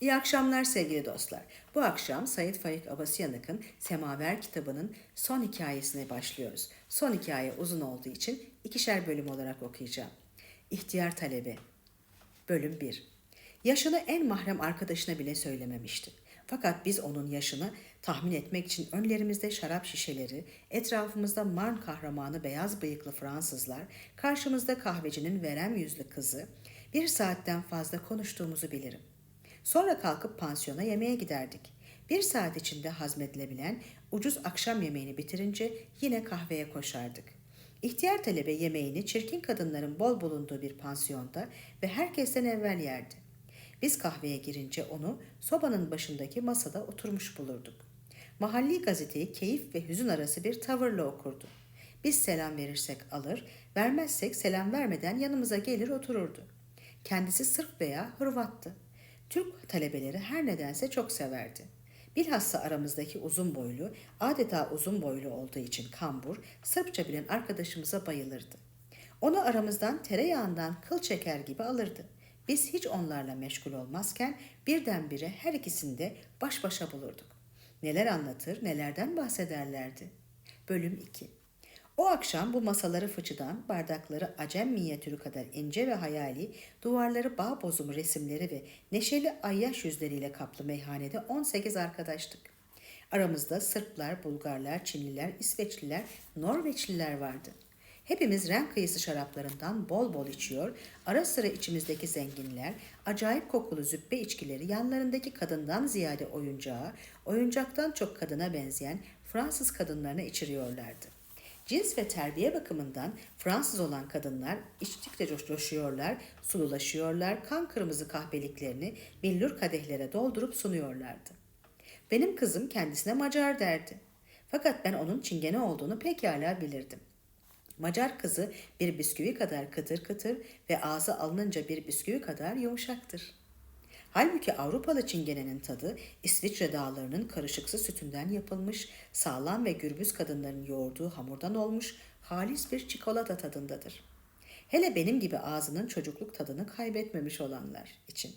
İyi akşamlar sevgili dostlar. Bu akşam Sayit Faik Abasıyanık'ın Semaver kitabının son hikayesine başlıyoruz. Son hikaye uzun olduğu için ikişer bölüm olarak okuyacağım. İhtiyar Talebe Bölüm 1 Yaşını en mahrem arkadaşına bile söylememişti. Fakat biz onun yaşını tahmin etmek için önlerimizde şarap şişeleri, etrafımızda Marn kahramanı beyaz bıyıklı Fransızlar, karşımızda kahvecinin verem yüzlü kızı, bir saatten fazla konuştuğumuzu bilirim. Sonra kalkıp pansiyona yemeğe giderdik. Bir saat içinde hazmedilebilen ucuz akşam yemeğini bitirince yine kahveye koşardık. İhtiyar talebe yemeğini çirkin kadınların bol bulunduğu bir pansiyonda ve herkesten evvel yerdi. Biz kahveye girince onu sobanın başındaki masada oturmuş bulurduk. Mahalli gazeteyi keyif ve hüzün arası bir tavırla okurdu. Biz selam verirsek alır, vermezsek selam vermeden yanımıza gelir otururdu. Kendisi Sırp veya Hırvattı. Türk talebeleri her nedense çok severdi. Bilhassa aramızdaki uzun boylu, adeta uzun boylu olduğu için kambur, Sırpça bilen arkadaşımıza bayılırdı. Onu aramızdan tereyağından kıl çeker gibi alırdı. Biz hiç onlarla meşgul olmazken birdenbire her ikisini de baş başa bulurduk. Neler anlatır, nelerden bahsederlerdi. Bölüm 2 O akşam bu masaları fıçıdan, bardakları acem minyatürü kadar ince ve hayali, duvarları bağ bozumu resimleri ve neşeli ayyaş yüzleriyle kaplı meyhanede 18 arkadaştık. Aramızda Sırplar, Bulgarlar, Çinliler, İsveçliler, Norveçliler vardı. Hepimiz renk kıyısı şaraplarından bol bol içiyor, ara sıra içimizdeki zenginler, acayip kokulu züppe içkileri yanlarındaki kadından ziyade oyuncağa, oyuncaktan çok kadına benzeyen Fransız kadınlarına içiriyorlardı. Cins ve terbiye bakımından Fransız olan kadınlar içtikçe coş- coşuyorlar, sululaşıyorlar, kan kırmızı kahpeliklerini billur kadehlere doldurup sunuyorlardı. Benim kızım kendisine Macar derdi. Fakat ben onun çingene olduğunu pekala bilirdim. Macar kızı bir bisküvi kadar kıtır kıtır ve ağzı alınınca bir bisküvi kadar yumuşaktır. Halbuki Avrupalı çingenenin tadı İsviçre dağlarının karışıksı sütünden yapılmış, sağlam ve gürbüz kadınların yoğurduğu hamurdan olmuş halis bir çikolata tadındadır. Hele benim gibi ağzının çocukluk tadını kaybetmemiş olanlar için.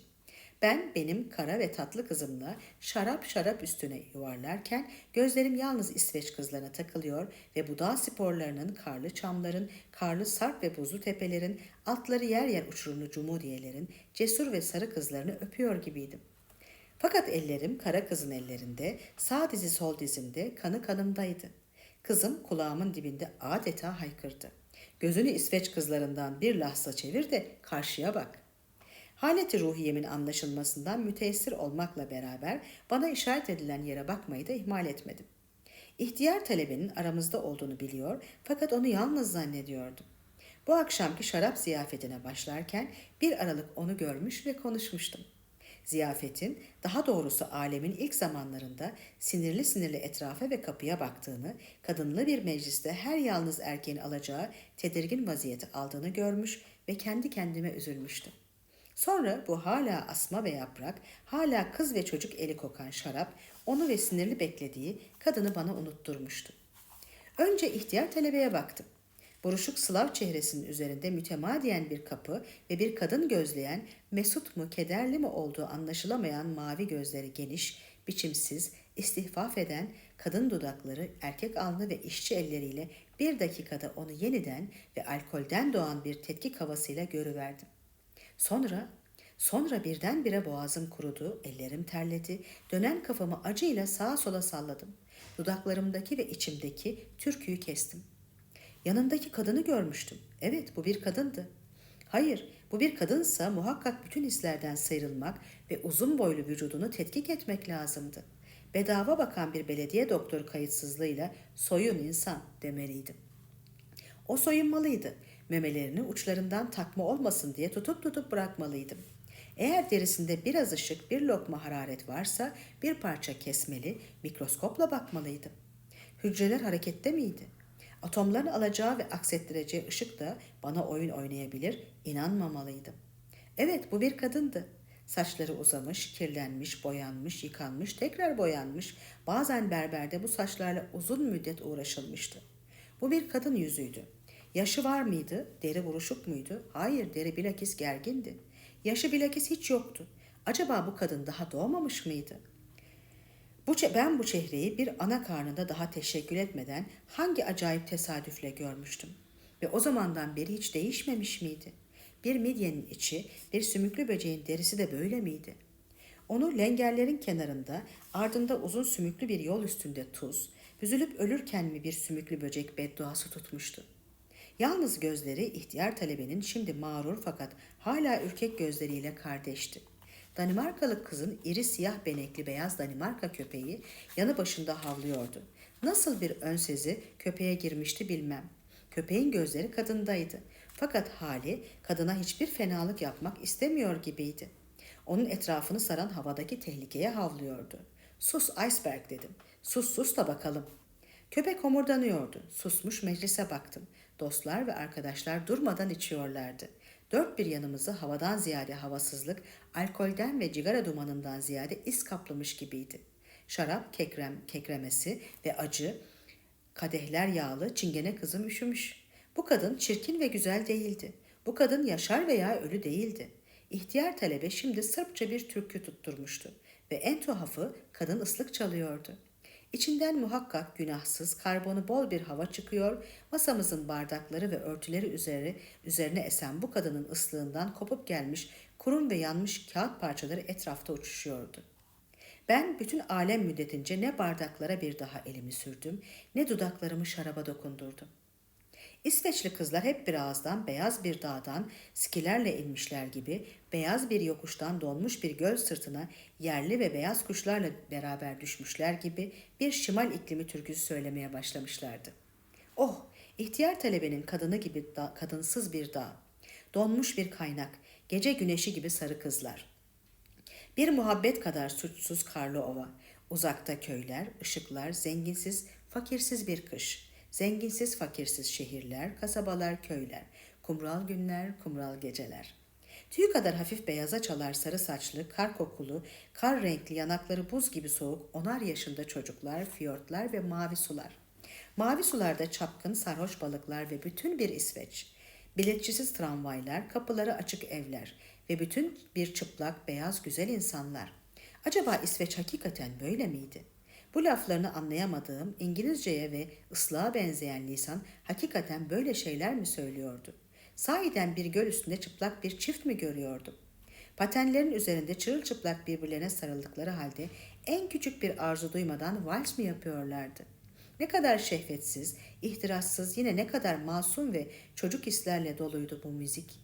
Ben benim kara ve tatlı kızımla şarap şarap üstüne yuvarlarken gözlerim yalnız İsveç kızlarına takılıyor ve bu dağ sporlarının, karlı çamların, karlı sarp ve buzlu tepelerin, altları yer yer uçurumlu cumhuriyelerin, cesur ve sarı kızlarını öpüyor gibiydim. Fakat ellerim kara kızın ellerinde, sağ dizi sol dizimde, kanı kanımdaydı. Kızım kulağımın dibinde adeta haykırdı. Gözünü İsveç kızlarından bir lahza çevir de karşıya bak.'' Haleti ruhiyemin anlaşılmasından müteessir olmakla beraber bana işaret edilen yere bakmayı da ihmal etmedim. İhtiyar talebenin aramızda olduğunu biliyor fakat onu yalnız zannediyordum. Bu akşamki şarap ziyafetine başlarken bir aralık onu görmüş ve konuşmuştum. Ziyafetin, daha doğrusu alemin ilk zamanlarında sinirli sinirli etrafa ve kapıya baktığını, kadınlı bir mecliste her yalnız erkeğin alacağı tedirgin vaziyeti aldığını görmüş ve kendi kendime üzülmüştüm. Sonra bu hala asma ve yaprak, hala kız ve çocuk eli kokan şarap, onu ve sinirli beklediği kadını bana unutturmuştu. Önce ihtiyar talebeye baktım. Buruşuk Slav çehresinin üzerinde mütemadiyen bir kapı ve bir kadın gözleyen, mesut mu, kederli mi olduğu anlaşılamayan mavi gözleri geniş, biçimsiz, istihfaf eden, kadın dudakları, erkek alnı ve işçi elleriyle bir dakikada onu yeniden ve alkolden doğan bir tetkik havasıyla görüverdim. Sonra, sonra birdenbire boğazım kurudu, ellerim terledi, dönen kafamı acıyla sağa sola salladım. Dudaklarımdaki ve içimdeki türküyü kestim. Yanındaki kadını görmüştüm. Evet, bu bir kadındı. Hayır, bu bir kadınsa muhakkak bütün hislerden sıyrılmak ve uzun boylu vücudunu tetkik etmek lazımdı. Bedava bakan bir belediye doktoru kayıtsızlığıyla soyun insan demeliydim. O soyunmalıydı. Memelerini uçlarından takma olmasın diye tutup tutup bırakmalıydım. Eğer derisinde biraz ışık, bir lokma hararet varsa bir parça kesmeli, mikroskopla bakmalıydım. Hücreler harekette miydi? Atomların alacağı ve aksettireceği ışık da bana oyun oynayabilir, inanmamalıydım. Evet, bu bir kadındı. Saçları uzamış, kirlenmiş, boyanmış, yıkanmış, tekrar boyanmış. Bazen berberde bu saçlarla uzun müddet uğraşılmıştı. Bu bir kadın yüzüydü. Yaşı var mıydı? Deri buruşuk muydu? Hayır, deri bilakis gergindi. Yaşı bilakis hiç yoktu. Acaba bu kadın daha doğmamış mıydı? Bu ben bu çehreyi bir ana karnında daha teşekkür etmeden hangi acayip tesadüfle görmüştüm. Ve o zamandan beri hiç değişmemiş miydi? Bir midyenin içi, bir sümüklü böceğin derisi de böyle miydi? Onu lengerlerin kenarında, ardında uzun sümüklü bir yol üstünde tuz, büzülüp ölürken mi bir sümüklü böcek bedduası tutmuştu? Yalnız gözleri ihtiyar talebenin şimdi mağrur fakat hala ürkek gözleriyle kardeşti. Danimarkalı kızın iri siyah benekli beyaz Danimarka köpeği yanı başında havlıyordu. Nasıl bir önsezi köpeğe girmişti bilmem. Köpeğin gözleri kadındaydı. Fakat hali kadına hiçbir fenalık yapmak istemiyor gibiydi. Onun etrafını saran havadaki tehlikeye havlıyordu. Sus iceberg dedim. Sus sus da bakalım. Köpek homurdanıyordu. Susmuş meclise baktım. Dostlar ve arkadaşlar durmadan içiyorlardı. Dört bir yanımızı havadan ziyade havasızlık, alkolden ve cigara dumanından ziyade iz kaplamış gibiydi. Şarap kekrem, kekremesi ve acı, kadehler yağlı, çingene kızım üşümüş. Bu kadın çirkin ve güzel değildi. Bu kadın yaşar veya ölü değildi. İhtiyar talebe şimdi Sırpça bir türkü tutturmuştu ve en tuhafı kadın ıslık çalıyordu. İçinden muhakkak günahsız, karbonu bol bir hava çıkıyor, masamızın bardakları ve örtüleri üzeri, üzerine esen bu kadının ıslığından kopup gelmiş kurum ve yanmış kağıt parçaları etrafta uçuşuyordu. Ben bütün alem müddetince ne bardaklara bir daha elimi sürdüm, ne dudaklarımı şaraba dokundurdum. İsveçli kızlar hep bir ağızdan beyaz bir dağdan skilerle inmişler gibi beyaz bir yokuştan donmuş bir göl sırtına yerli ve beyaz kuşlarla beraber düşmüşler gibi bir şimal iklimi türküsü söylemeye başlamışlardı. Oh, ihtiyar talebenin kadını gibi da, kadınsız bir dağ, donmuş bir kaynak, gece güneşi gibi sarı kızlar. Bir muhabbet kadar suçsuz karlı ova, uzakta köyler, ışıklar, zenginsiz, fakirsiz bir kış.'' Zenginsiz fakirsiz şehirler, kasabalar, köyler, kumral günler, kumral geceler. Tüyü kadar hafif beyaza çalar sarı saçlı, kar kokulu, kar renkli yanakları buz gibi soğuk onar yaşında çocuklar, fiyortlar ve mavi sular. Mavi sularda çapkın sarhoş balıklar ve bütün bir İsveç. Biletçisiz tramvaylar, kapıları açık evler ve bütün bir çıplak, beyaz, güzel insanlar. Acaba İsveç hakikaten böyle miydi?'' Bu laflarını anlayamadığım İngilizceye ve ıslığa benzeyen lisan hakikaten böyle şeyler mi söylüyordu? Sahiden bir göl üstünde çıplak bir çift mi görüyordum? Patenlerin üzerinde çırılçıplak birbirlerine sarıldıkları halde en küçük bir arzu duymadan vals mi yapıyorlardı? Ne kadar şehvetsiz, ihtirassız, yine ne kadar masum ve çocuk hislerle doluydu bu müzik.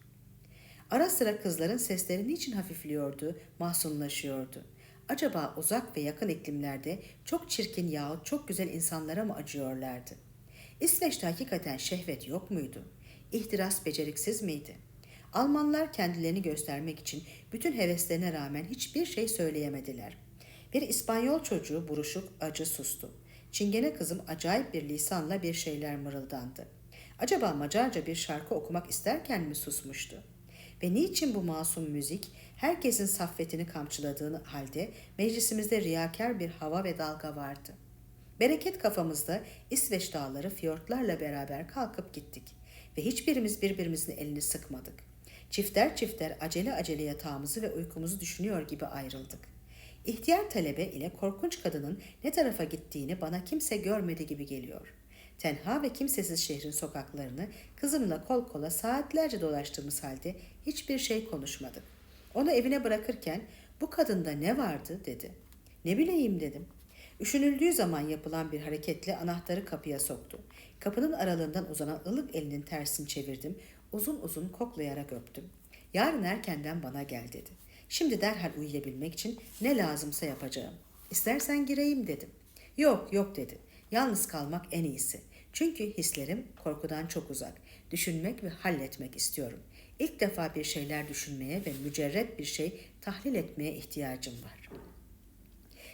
Ara sıra kızların sesleri niçin hafifliyordu, mahzunlaşıyordu? Acaba uzak ve yakın iklimlerde çok çirkin yahut çok güzel insanlara mı acıyorlardı? İsveç'te hakikaten şehvet yok muydu? İhtiras beceriksiz miydi? Almanlar kendilerini göstermek için bütün heveslerine rağmen hiçbir şey söyleyemediler. Bir İspanyol çocuğu buruşuk acı sustu. Çingene kızım acayip bir lisanla bir şeyler mırıldandı. Acaba Macarca bir şarkı okumak isterken mi susmuştu? Ve niçin bu masum müzik herkesin saffetini kamçıladığını halde meclisimizde riyakar bir hava ve dalga vardı. Bereket kafamızda İsveç dağları fiyortlarla beraber kalkıp gittik ve hiçbirimiz birbirimizin elini sıkmadık. Çifter çifter acele acele yatağımızı ve uykumuzu düşünüyor gibi ayrıldık. İhtiyar talebe ile korkunç kadının ne tarafa gittiğini bana kimse görmedi gibi geliyor.'' Tenha ve kimsesiz şehrin sokaklarını kızımla kol kola saatlerce dolaştığımız halde hiçbir şey konuşmadık. Onu evine bırakırken bu kadında ne vardı dedi. Ne bileyim dedim. Üşünüldüğü zaman yapılan bir hareketle anahtarı kapıya soktu. Kapının aralığından uzanan ılık elinin tersini çevirdim. Uzun uzun koklayarak öptüm. Yarın erkenden bana gel dedi. Şimdi derhal uyuyabilmek için ne lazımsa yapacağım. İstersen gireyim dedim. Yok yok dedi. Yalnız kalmak en iyisi. Çünkü hislerim korkudan çok uzak. Düşünmek ve halletmek istiyorum. İlk defa bir şeyler düşünmeye ve mücerret bir şey tahlil etmeye ihtiyacım var.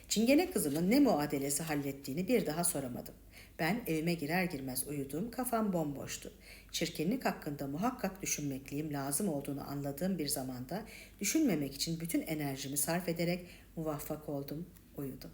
Çingene kızımın ne muadelesi hallettiğini bir daha soramadım. Ben evime girer girmez uyudum, kafam bomboştu. Çirkinlik hakkında muhakkak düşünmekliyim lazım olduğunu anladığım bir zamanda düşünmemek için bütün enerjimi sarf ederek muvaffak oldum, uyudum.